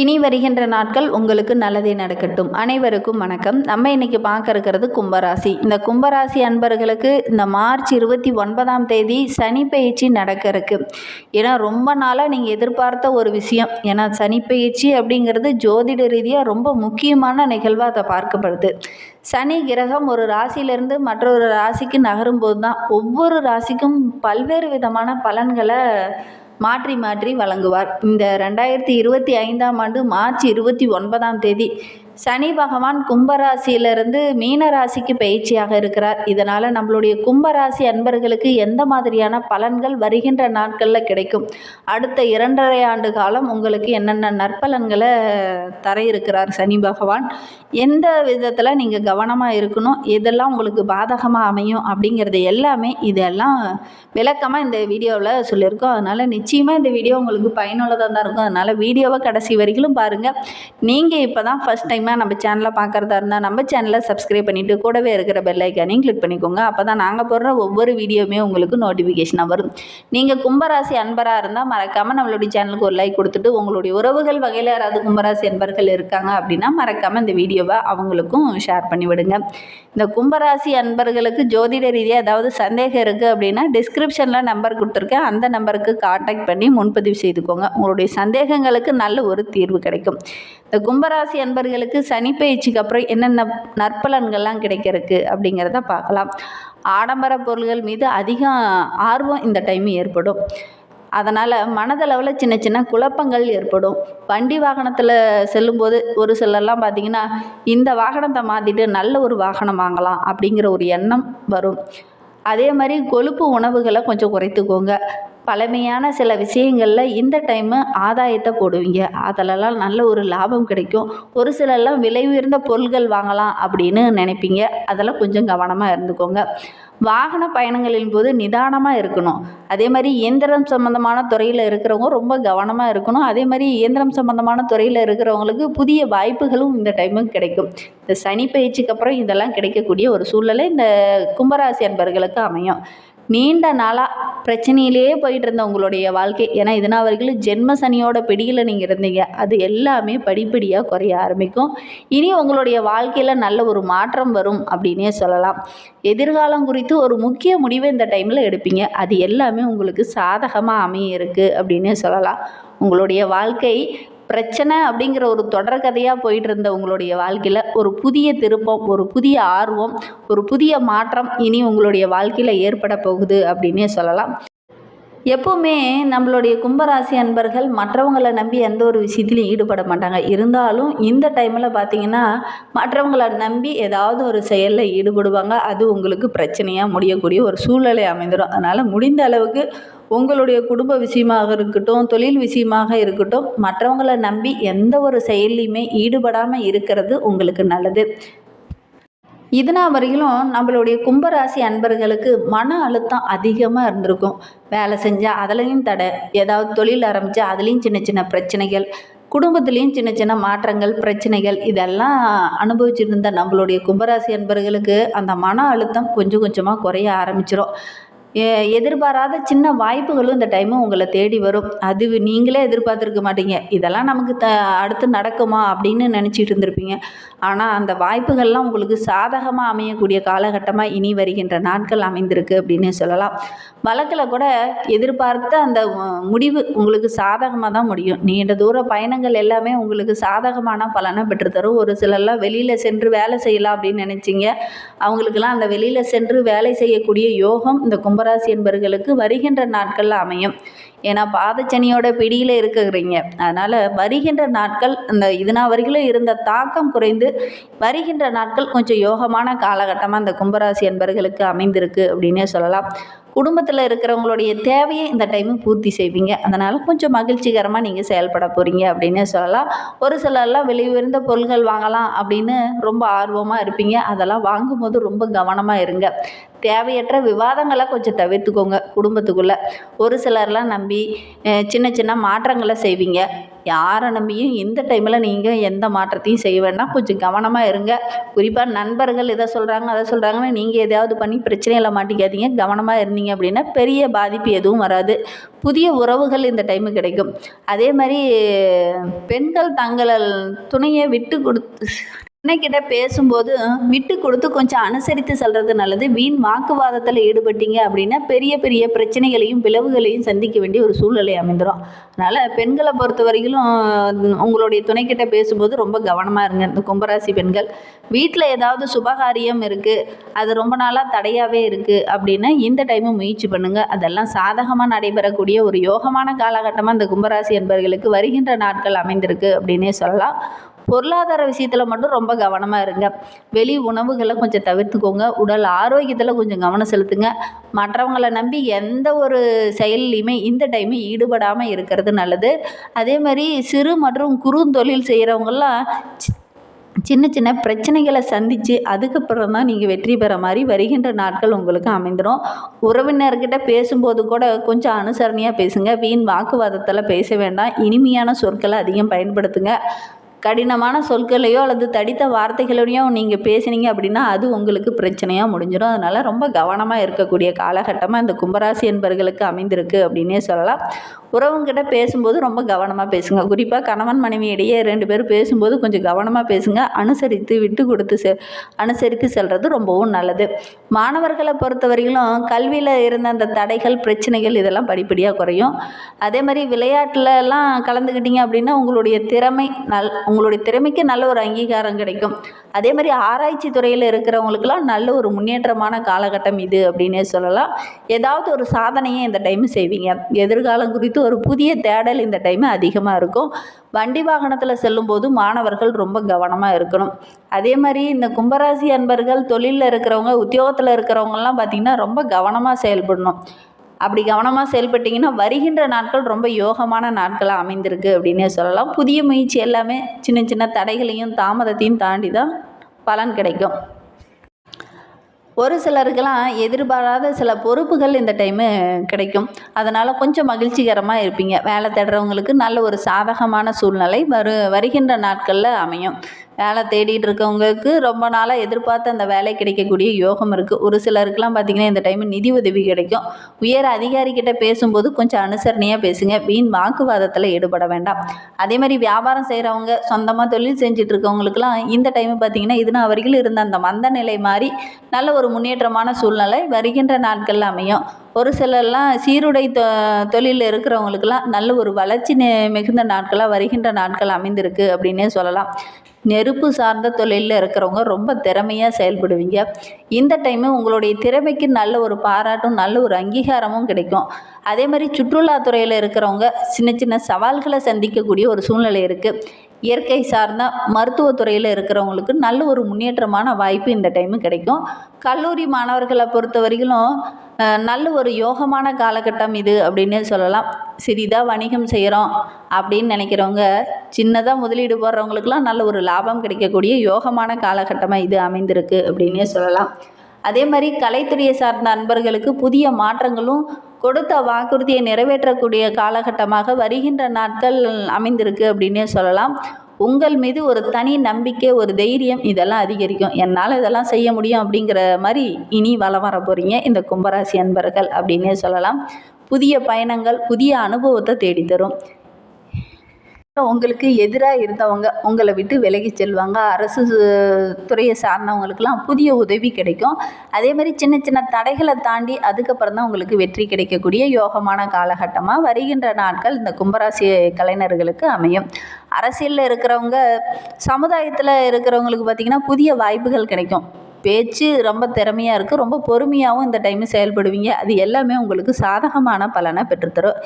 இனி வருகின்ற நாட்கள் உங்களுக்கு நல்லதே நடக்கட்டும். அனைவருக்கும் வணக்கம். நம்ம இன்னைக்கு பார்க்க இருக்கிறது கும்பராசி. இந்த கும்பராசி அன்பர்களுக்கு இந்த மார்ச் இருபத்தி ஒன்பதாம் தேதி சனி பயிற்சி நடக்க இருக்கு. ஏன்னா ரொம்ப நாளாக நீங்கள் எதிர்பார்த்த ஒரு விஷயம். ஏன்னா சனி பயிற்சி அப்படிங்கிறது ஜோதிட ரீதியாக ரொம்ப முக்கியமான நிகழ்வாக அதை பார்க்கப்படுது. சனி கிரகம் ஒரு ராசியிலிருந்து மற்றொரு ராசிக்கு நகரும் போது தான் ஒவ்வொரு ராசிக்கும் பல்வேறு விதமான பலன்களை மாற்றி மாற்றி வழங்குவார். இந்த ரெண்டாயிரத்தி இருபத்தி ஐந்தாம் ஆண்டு மார்ச் இருபத்தி ஒன்பதாம் தேதி சனி பகவான் கும்பராசியிலிருந்து மீன ராசிக்கு பயிற்சியாக இருக்கிறார். இதனால் நம்மளுடைய கும்பராசி அன்பர்களுக்கு எந்த மாதிரியான பலன்கள் வருகின்ற நாட்களில் கிடைக்கும்? அடுத்த இரண்டரை ஆண்டு காலம் உங்களுக்கு என்னென்ன நற்பலன்களை தர இருக்கிறார் சனி பகவான்? எந்த விதத்தில் நீங்கள் கவனமாக இருக்கணும்? எதெல்லாம் உங்களுக்கு பாதகமாக அமையும்? அப்படிங்கிறது எல்லாமே இதெல்லாம் விளக்கமாக இந்த வீடியோவில் சொல்லியிருக்கோம். அதனால் நிச்சயமாக இந்த வீடியோ உங்களுக்கு பயனுள்ளதாக தான் இருக்கும். அதனால் வீடியோவை கடைசி வரைக்கும் பாருங்கள் நீங்கள் இப்போ தான் ஃபஸ்ட் டைமாக நம்ம சேனலை பார்க்குறதா இருந்தால் நம்ம சேனலை சப்ஸ்கிரைப் பண்ணிவிட்டு கூடவே இருக்கிற பெல்லைக்கானையும் கிளிக் பண்ணிக்கோங்க. அப்போ தான் நாங்கள் போடுற ஒவ்வொரு வீடியோவுமே உங்களுக்கு நோட்டிஃபிகேஷனாக வரும். நீங்கள் கும்பராசி அன்பராக இருந்தால் மறக்காமல் நம்மளுடைய சேனலுக்கு ஒரு லைக் கொடுத்துட்டு உங்களுடைய உறவுகள் வகையில் யாராவது கும்பராசி அன்பர்கள் இருக்காங்க அப்படின்னா மறக்காமல் இந்த வீடியோவை அவங்களுக்கும் ஷேர் பண்ணிவிடுங்க. இந்த கும்பராசி அன்பர்களுக்கு ஜோதிட ரீதியாக ஏதாவது சந்தேகம் இருக்குது அப்படின்னா டிஸ்கிரிப்ஷனில் நம்பர் கொடுத்துருக்கேன். அந்த நம்பருக்கு காண்டாக்ட் பண்ணி முன்பதிவு செய்துக்கோங்க. உங்களுடைய சந்தேகங்களுக்கு நல்ல ஒரு தீர்வு கிடைக்கும். இந்த கும்பராசி அன்பர்களுக்கு சனி பயிற்சிக்கு அப்புறம் என்னென்ன நற்பலன்கள்லாம் கிடைக்கிறதுக்கு அப்படிங்கிறத பார்க்கலாம். ஆடம்பர பொருள்கள் மீது அதிக ஆர்வம் இந்த டைம் ஏற்படும். அதனால் மனதளவில் சின்ன சின்ன குழப்பங்கள் ஏற்படும். வண்டி வாகனத்தில் செல்லும்போது ஒரு சிலர்லாம் பார்த்திங்கன்னா இந்த வாகனத்தை மாற்றிட்டு நல்ல ஒரு வாகனம் வாங்கலாம் அப்படிங்கிற ஒரு எண்ணம் வரும். அதே மாதிரி கொழுப்பு உணவுகளை கொஞ்சம் குறைத்துக்கோங்க. பழமையான சில விஷயங்களில் இந்த டைமு ஆதாயத்தை போடுவீங்க. அதிலலாம் நல்ல ஒரு லாபம் கிடைக்கும். ஒரு சிலர்லாம் விலை உயர்ந்த பொருள்கள் வாங்கலாம் அப்படின்னு நினைப்பீங்க. அதெல்லாம் கொஞ்சம் கவனமாக இருந்துக்கோங்க. வாகன பயணங்களின் போது நிதானமாக இருக்கணும். அதே மாதிரி இயந்திரம் சம்மந்தமான துறையில் இருக்கிறவங்க ரொம்ப கவனமாக இருக்கணும். அதே மாதிரி இயந்திரம் சம்மந்தமான துறையில் இருக்கிறவங்களுக்கு புதிய வாய்ப்புகளும் இந்த டைமும் கிடைக்கும். இந்த சனி பயிற்சிக்கு அப்புறம் இதெல்லாம் கிடைக்கக்கூடிய ஒரு சூழ்நிலை இந்த கும்பராசி அன்பர்களுக்கு அமையும். நீண்ட நாளாக பிரச்சனையிலேயே போயிட்டு இருந்த உங்களுடைய வாழ்க்கை. ஏன்னா இதனால் வரைக்கும் ஜென்ம சனியோட பிடியில் நீங்கள் இருந்தீங்க. அது எல்லாமே படிப்படியாக குறைய ஆரம்பிக்கும். இனி உங்களுடைய வாழ்க்கையில் நல்ல ஒரு மாற்றம் வரும் அப்படின்னே சொல்லலாம். எதிர்காலம் குறித்து ஒரு முக்கிய முடிவை இந்த டைமில் எடுப்பீங்க. அது எல்லாமே உங்களுக்கு சாதகமாக அமைய இருக்குது அப்படின்னே சொல்லலாம். உங்களுடைய வாழ்க்கை பிரச்சனை அப்படிங்கிற ஒரு தொடர்கதையாக போயிட்டு இருந்த உங்களுடைய வாழ்க்கையில் ஒரு புதிய திருப்பம் ஒரு புதிய ஆர்வம் ஒரு புதிய மாற்றம் இனி உங்களுடைய வாழ்க்கையில் ஏற்பட போகுது அப்படின்னே சொல்லலாம். எப்போவுமே நம்மளுடைய கும்பராசி அன்பர்கள் மற்றவங்களை நம்பி எந்த ஒரு விஷயத்துலையும் ஈடுபட மாட்டாங்க. இருந்தாலும் இந்த டைமில் பார்த்தீங்கன்னா மற்றவங்களை நம்பி ஏதாவது ஒரு செயலில் ஈடுபடுவாங்க. அது உங்களுக்கு பிரச்சனையாக முடியக்கூடிய ஒரு சூழ்நிலை அமைந்துடும் அதனால் முடிந்த அளவுக்கு உங்களுடைய குடும்ப விஷயமாக இருக்கட்டும் தொழில் விஷயமாக இருக்கட்டும் மற்றவங்களை நம்பி எந்த ஒரு செயல்லையுமே ஈடுபடாமல் இருக்கிறது உங்களுக்கு நல்லது. இதனா வரையிலும் நம்மளுடைய கும்பராசி அன்பர்களுக்கு மன அழுத்தம் அதிகமாக இருந்திருக்கும். வேலை செஞ்சால் அதுலேயும் தடை. ஏதாவது தொழில் ஆரம்பித்தா அதுலேயும் சின்ன சின்ன பிரச்சனைகள் குடும்பத்துலேயும் சின்ன சின்ன மாற்றங்கள் பிரச்சனைகள் இதெல்லாம் அனுபவிச்சிருந்த நம்மளுடைய கும்பராசி அன்பர்களுக்கு அந்த மன அழுத்தம் கொஞ்சம் கொஞ்சமாக குறைய ஆரம்பிச்சிடும் எதிர்பாராத சின்ன வாய்ப்புகளும் இந்த டைமு உங்களை தேடி வரும். அது நீங்களே எதிர்பார்த்துருக்க மாட்டீங்க. இதெல்லாம் நமக்கு த அடுத்து நடக்குமா அப்படின்னு நினச்சிட்டு இருந்திருப்பீங்க. ஆனால் அந்த வாய்ப்புகள்லாம் உங்களுக்கு சாதகமாக அமையக்கூடிய காலகட்டமாக இனி வருகின்ற நாட்கள் அமைந்திருக்கு அப்படின்னு சொல்லலாம். வழக்கில் கூட எதிர்பார்த்த அந்த முடிவு உங்களுக்கு சாதகமாக தான் முடியும். நீண்ட தூர பயணங்கள் எல்லாமே உங்களுக்கு சாதகமான பலனை பெற்றுத்தரும். ஒரு சிலர்லாம் வெளியில் சென்று வேலை செய்யலாம் அப்படின்னு நினச்சிங்க. அவங்களுக்கெல்லாம் அந்த வெளியில் சென்று வேலை செய்யக்கூடிய யோகம் இந்த கும்பராசி என்பர்களுக்கு வருகின்ற நாட்களில் அமையும். ஏன்னா பாதச்சனியோட பிடியில் இருக்கிறீங்க. அதனால் வருகின்ற நாட்கள் இந்த இதுனா வரைக்கும் இருந்த தாக்கம் குறைந்து வருகின்ற நாட்கள் கொஞ்சம் யோகமான காலகட்டமாக அந்த கும்பராசி என்பர்களுக்கு அமைந்திருக்கு அப்படின்னே சொல்லலாம். குடும்பத்தில் இருக்கிறவங்களுடைய தேவையை இந்த டைமு பூர்த்தி செய்வீங்க. அதனால் கொஞ்சம் மகிழ்ச்சிகரமாக நீங்கள் செயல்பட போகிறீங்க அப்படின்னே சொல்லலாம். ஒரு சிலர்லாம் விலை உயர்ந்த பொருள்கள் வாங்கலாம் அப்படின்னு ரொம்ப ஆர்வமாக இருப்பீங்க. அதெல்லாம் வாங்கும்போது ரொம்ப கவனமாக இருங்க. தேவையற்ற விவாதங்களை கொஞ்சம் தவிர்த்துக்கோங்க குடும்பத்துக்குள்ளே. ஒரு சிலர்லாம் நம்பி சின்ன சின்ன மாற்றங்களை செய்வீங்க. யாரை நம்பியும் இந்த டைமில் நீங்கள் எந்த மாற்றத்தையும் செய்ய வேண்டாம். கொஞ்சம் கவனமாக இருங்க. குறிப்பாக நண்பர்கள் இதை சொல்கிறாங்க அதை சொல்கிறாங்கன்னு நீங்கள் எதாவது பண்ணி பிரச்சனையில் மாட்டிக்காதீங்க. கவனமாக இருந்தீங்க அப்படின்னா பெரிய பாதிப்பு எதுவும் வராது. புதிய உறவுகள் இந்த டைமு கிடைக்கும். அதே மாதிரி பெண்கள் தங்கள் துணையை விட்டு கொடுத்து அன்னைக்கிட்ட பேசும்போது விட்டு கொடுத்து கொஞ்சம் அனுசரித்து செல்வது நல்லது. வீண் வாக்குவாதத்தில் ஈடுபட்டீங்க அப்படின்னா பெரிய பெரிய பிரச்சனைகளையும் பிளவுகளையும் சந்திக்க வேண்டிய ஒரு சூழ்நிலை அமைந்துடும் அதனால் பெண்களை பொறுத்த வரையிலும் உங்களுடைய துணைக்கிட்ட பேசும்போது ரொம்ப கவனமாக இருங்க. இந்த கும்பராசி பெண்கள் வீட்டில் ஏதாவது சுபகாரியம் இருக்குது அது ரொம்ப நாளாக தடையாகவே இருக்குது அப்படின்னா இந்த டைமும் முயற்சி பண்ணுங்கள் அதெல்லாம் சாதகமாக நடைபெறக்கூடிய ஒரு யோகமான காலகட்டமாக இந்த கும்பராசி என்பவர்களுக்கு வருகின்ற நாட்கள் அமைந்திருக்கு அப்படின்னே சொல்லலாம். பொருளாதார விஷயத்தில் மட்டும் ரொம்ப கவனமாக இருங்க. வெளி உணவுகளை கொஞ்சம் தவிர்த்துக்கோங்க. உடல் ஆரோக்கியத்தில் கொஞ்சம் கவனம் செலுத்துங்க. மற்றவங்களை நம்பி எந்த ஒரு செயல்லையுமே இந்த டைமு ஈடுபடாமல் இருக்கிறது நல்லது. அதே மாதிரி சிறு மற்றும் குறுந்தொழில் செய்கிறவங்கெல்லாம் சின்ன சின்ன பிரச்சனைகளை சந்தித்து அதுக்கப்புறம் தான் நீங்கள் வெற்றி பெற மாதிரி வருகின்ற நாட்கள் உங்களுக்கு அமைந்துடும் உறவினர்கிட்ட பேசும்போது கூட கொஞ்சம் அனுசரணையாக பேசுங்க. வீண் வாக்குவாதத்தில் பேச வேண்டாம். இனிமையான சொற்களை அதிகம் பயன்படுத்துங்க. கடினமான சொற்களையோ அல்லது தடித்த வார்த்தைகளையோ நீங்கள் பேசுனீங்க அப்படின்னா அது உங்களுக்கு பிரச்சனையாக முடிஞ்சிடும் அதனால் ரொம்ப கவனமாக இருக்கக்கூடிய காலகட்டமாக இந்த கும்பராசி என்பர்களுக்கு அமைந்திருக்கு அப்படின்னே சொல்லலாம். உறவுங்கிட்ட பேசும்போது ரொம்ப கவனமாக பேசுங்க. குறிப்பாக கணவன் மனைவி இடையே ரெண்டு பேரும் பேசும்போது கொஞ்சம் கவனமாக பேசுங்க. அனுசரித்து விட்டு கொடுத்து செ அனுசரித்து செல்வது ரொம்பவும் நல்லது. மாணவர்களை பொறுத்தவரையிலும் கல்வியில் இருந்த அந்த தடைகள் பிரச்சனைகள் இதெல்லாம் படிப்படியாக குறையும். அதே மாதிரி விளையாட்டுலலாம் கலந்துக்கிட்டீங்க அப்படின்னா உங்களுடைய திறமை நல் உங்களுடைய திறமைக்கு நல்ல ஒரு அங்கீகாரம் கிடைக்கும். அதே மாதிரி ஆராய்ச்சி துறையில் இருக்கிறவங்களுக்கெல்லாம் நல்ல ஒரு முன்னேற்றமான காலகட்டம் இது அப்படின்னே சொல்லலாம். ஏதாவது ஒரு சாதனையை இந்த டைம் செய்வீங்க. எதிர்காலம் குறித்து ஒரு புதிய தேடல் இந்த டைம் அதிகமாக இருக்கும். வண்டி வாகனத்தில் செல்லும்போது மாணவர்கள் ரொம்ப கவனமாக இருக்கணும். அதே மாதிரி இந்த கும்பராசி அன்பர்கள் தொழிலில் இருக்கிறவங்க உத்தியோகத்தில் இருக்கிறவங்கலாம் பார்த்திங்கன்னா ரொம்ப கவனமாக செயல்படணும். அப்படி கவனமாக செயல்பட்டிங்கன்னா வருகின்ற நாட்கள் ரொம்ப யோகமான நாட்களாக அமைந்திருக்கு அப்படின்னே சொல்லலாம். புதிய முயற்சி எல்லாமே சின்ன சின்ன தடைகளையும் தாமதத்தையும் தாண்டி தான் பலன் கிடைக்கும். ஒரு சிலருக்கெல்லாம் எதிர்பாராத சில பொறுப்புகள் இந்த டைமு கிடைக்கும். அதனால் கொஞ்சம் மகிழ்ச்சிகரமாக இருப்பீங்க. வேலை தேடுறவங்களுக்கு நல்ல ஒரு சாதகமான சூழ்நிலை வரு வருகின்ற நாட்களில் அமையும். வேலை தேடிட்டு இருக்கவங்களுக்கு ரொம்ப நாளாக எதிர்பார்த்து அந்த வேலை கிடைக்கக்கூடிய யோகம் இருக்குது ஒரு சிலருக்குலாம் பார்த்திங்கன்னா இந்த டைம் நிதி உதவி கிடைக்கும். உயர் அதிகாரிக்கிட்ட பேசும்போது கொஞ்சம் அனுசரணையாக பேசுங்க. வீண் வாக்குவாதத்தில் ஈடுபட வேண்டாம். அதே மாதிரி வியாபாரம் செய்கிறவங்க சொந்தமாக தொழில் செஞ்சுட்டு இருக்கவங்களுக்குலாம் இந்த டைம் பார்த்திங்கன்னா இதுனா வரைக்கும் இருந்த அந்த மந்த நிலை மாதிரி நல்ல ஒரு முன்னேற்றமான சூழ்நிலை வருகின்ற நாட்களில் அமையும். ஒரு சிலர்லாம் சீருடை தொ தொழிலில் இருக்கிறவங்களுக்கெல்லாம் நல்ல ஒரு வளர்ச்சி மிகுந்த நாட்களாக வருகின்ற நாட்கள் அமைந்திருக்கு அப்படின்னே சொல்லலாம். நெருப்பு சார்ந்த தொழிலில் இருக்கிறவங்க ரொம்ப திறமையாக செயல்படுவீங்க. இந்த டைமு உங்களுடைய திறமைக்கு நல்ல ஒரு பாராட்டும் நல்ல ஒரு அங்கீகாரமும் கிடைக்கும். அதே மாதிரி சுற்றுலாத்துறையில் இருக்கிறவங்க சின்ன சின்ன சவால்களை சந்திக்கக்கூடிய ஒரு சூழ்நிலை இருக்குது இயற்கை சார்ந்த மருத்துவத்துறையில் இருக்கிறவங்களுக்கு நல்ல ஒரு முன்னேற்றமான வாய்ப்பு இந்த டைமு கிடைக்கும். கல்லூரி மாணவர்களை பொறுத்த வரைக்கும் நல்ல ஒரு யோகமான காலகட்டம் இது அப்படின்னு சொல்லலாம். சிறிதாக வணிகம் செய்கிறோம் அப்படின்னு நினைக்கிறவங்க சின்னதாக முதலீடு போடுறவங்களுக்கெல்லாம் நல்ல ஒரு லாபம் கிடைக்கக்கூடிய யோகமான காலகட்டமாக இது அமைந்திருக்கு அப்படின்னே சொல்லலாம். அதே மாதிரி கலைத்துறையை சார்ந்த நண்பர்களுக்கு புதிய மாற்றங்களும் கொடுத்த வாக்குறுதியை நிறைவேற்றக்கூடிய காலகட்டமாக வருகின்ற நாட்கள் அமைந்திருக்கு அப்படின்னே சொல்லலாம். உங்கள் மீது ஒரு தனி நம்பிக்கை ஒரு தைரியம் இதெல்லாம் அதிகரிக்கும். என்னால் இதெல்லாம் செய்ய முடியும் அப்படிங்கிற மாதிரி இனி வளம் வர போகிறீங்க இந்த கும்பராசி அன்பர்கள் அப்படின்னே சொல்லலாம். புதிய பயணங்கள் புதிய அனுபவத்தை தேடித்தரும். உங்களுக்கு எதிராக இருந்தவங்க உங்களை விட்டு விலகி செல்வாங்க. அரசு துறையை சார்ந்தவங்களுக்கெல்லாம் புதிய உதவி கிடைக்கும். அதே மாதிரி சின்ன சின்ன தடைகளை தாண்டி அதுக்கப்புறம் தான் உங்களுக்கு வெற்றி கிடைக்கக்கூடிய யோகமான காலகட்டமாக வருகின்ற நாட்கள் இந்த கும்பராசி கலைஞர்களுக்கு அமையும். அரசியலில் இருக்கிறவங்க சமுதாயத்தில் இருக்கிறவங்களுக்கு பார்த்திங்கன்னா புதிய வாய்ப்புகள் கிடைக்கும். பேச்சு ரொம்ப திறமையாக இருக்குது ரொம்ப பொறுமையாகவும் இந்த டைமு செயல்படுவீங்க. அது எல்லாமே உங்களுக்கு சாதகமான பலனை பெற்றுத்தரும்.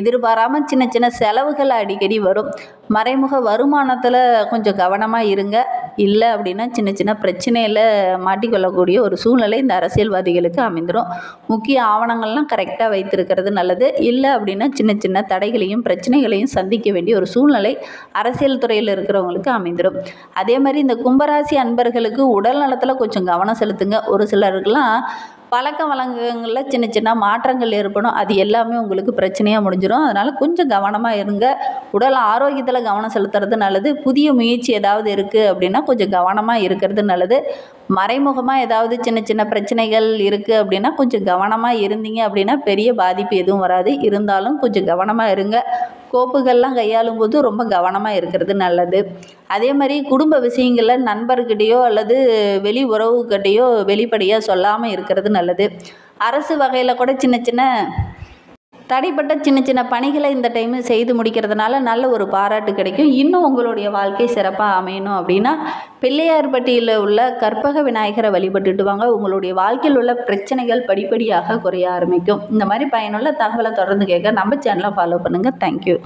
எதிர்பாராமல் சின்ன சின்ன செலவுகள் அடிக்கடி வரும். மறைமுக வருமானத்தில் கொஞ்சம் கவனமாக இருங்க. இல்லை அப்படின்னா சின்ன சின்ன பிரச்சனையில் மாட்டிக்கொள்ளக்கூடிய ஒரு சூழ்நிலை இந்த அரசியல்வாதிகளுக்கு அமைந்துடும் முக்கிய ஆவணங்கள்லாம் கரெக்டாக வைத்திருக்கிறது நல்லது. இல்லை அப்படின்னா சின்ன சின்ன தடைகளையும் பிரச்சனைகளையும் சந்திக்க வேண்டிய ஒரு சூழ்நிலை அரசியல் துறையில் இருக்கிறவங்களுக்கு அமைந்துடும் அதே மாதிரி இந்த கும்பராசி அன்பர்களுக்கு உடல் நலத்தில் கொஞ்சம் கவனம் செலுத்துங்க. ஒரு சிலருக்கெல்லாம் பழக்க வழக்கங்களில் சின்ன சின்ன மாற்றங்கள் ஏற்படும். அது எல்லாமே உங்களுக்கு பிரச்சனையாக முடிஞ்சிடும் அதனால் கொஞ்சம் கவனமாக இருங்க. உடல் ஆரோக்கியத்தில் கவனம் செலுத்துறது நல்லது. புதிய முயற்சி ஏதாவது இருக்குது அப்படின்னா கொஞ்சம் கவனமாக இருக்கிறது நல்லது. மறைமுகமாக ஏதாவது சின்ன சின்ன பிரச்சனைகள் இருக்குது அப்படின்னா கொஞ்சம் கவனமாக இருந்தீங்க அப்படின்னா பெரிய பாதிப்பு எதுவும் வராது. இருந்தாலும் கொஞ்சம் கவனமாக இருங்க. கோப்புகள்லாம் கையாளும் போது ரொம்ப கவனமாக இருக்கிறது நல்லது. அதே மாதிரி குடும்ப விஷயங்களில் நண்பர்கிட்டேயோ அல்லது வெளி உறவுக்கிட்டேயோ வெளிப்படையாக சொல்லாமல் இருக்கிறது நல்லது. அரசு வகையில் கூட சின்ன சின்ன தடைப்பட்ட சின்ன சின்ன பணிகளை இந்த டைமு செய்து முடிக்கிறதுனால நல்ல ஒரு பாராட்டு கிடைக்கும். இன்னும் உங்களுடைய வாழ்க்கை சிறப்பாக அமையணும் அப்படின்னா பிள்ளையார்பட்டியில் உள்ள கற்பக விநாயகரை வழிபட்டுட்டு வாங்க. உங்களுடைய வாழ்க்கையில் உள்ள பிரச்சனைகள் படிப்படியாக குறைய ஆரம்பிக்கும். இந்த மாதிரி பயனுள்ள தகவலை தொடர்ந்து கேட்க நம்ம சேனலை ஃபாலோ பண்ணுங்கள் தேங்க்யூ